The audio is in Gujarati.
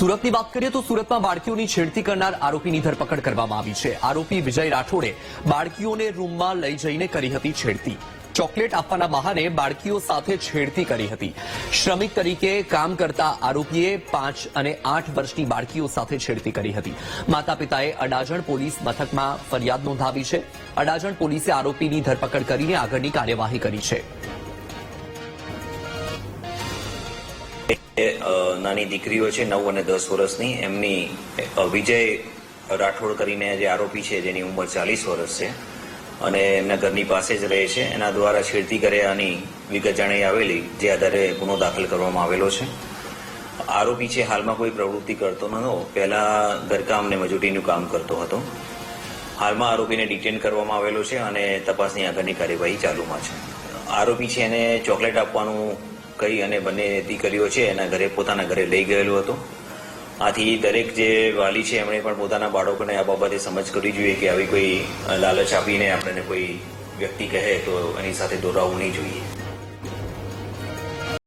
સુરતની વાત કરીએ તો સુરતમાં બાળકીઓની છેડતી કરનાર આરોપીની ધરપકડ કરવામાં આવી છે. આરોપી વિજય રાઠોડે બાળકીઓને રૂમમાં લઈ જઈને કરી હતી છેડતી. ચોકલેટ આપવાના બહાને બાળકીઓ સાથે છેડતી કરી હતી. શ્રમિક તરીકે કામ કરતા આરોપીએ પાંચ અને આઠ વર્ષની બાળકીઓ સાથે છેડતી કરી હતી. માતા પિતાએ અડાજણ પોલીસ મથકમાં ફરિયાદ નોંધાવી છે. અડાજણ પોલીસે આરોપીની ધરપકડ કરીને આગળની કાર્યવાહી કરી છે. નાની દીકરીઓ છે, નવ અને દસ વર્ષની. એમની વિજય રાઠોડ કરીને જે આરોપી છે, જેની ઉંમર ચાલીસ વર્ષ છે અને એમના ઘરની પાસે જ રહે છે. એના દ્વારા છેડતી કર્યાની વિગત જાણી આવેલી, જે આધારે ગુનો દાખલ કરવામાં આવેલો છે. આરોપી છે, હાલમાં કોઈ પ્રવૃત્તિ કરતો નહોતો પહેલા ઘરકામ ને મજૂરીનું કામ કરતો હતો. હાલમાં આરોપીને ડિટેન કરવામાં આવેલો છે અને તપાસની આગળની કાર્યવાહી ચાલુમાં છે. આરોપી છે, એને ચોકલેટ આપવાનું કહી અને બંને દીકરીઓ છે, એના ઘરે પોતાના ઘરે લઈ ગયેલો હતો. આથી દરેક જે વાલી છે, એમણે પણ પોતાના બાળકોને આ બાબતે સમજ કરવી જોઈએ કે આવી કોઈ લાલચ આપીને આપણને કોઈ વ્યક્તિ કહે તો એની સાથે દોરાવવું નહીં જોઈએ.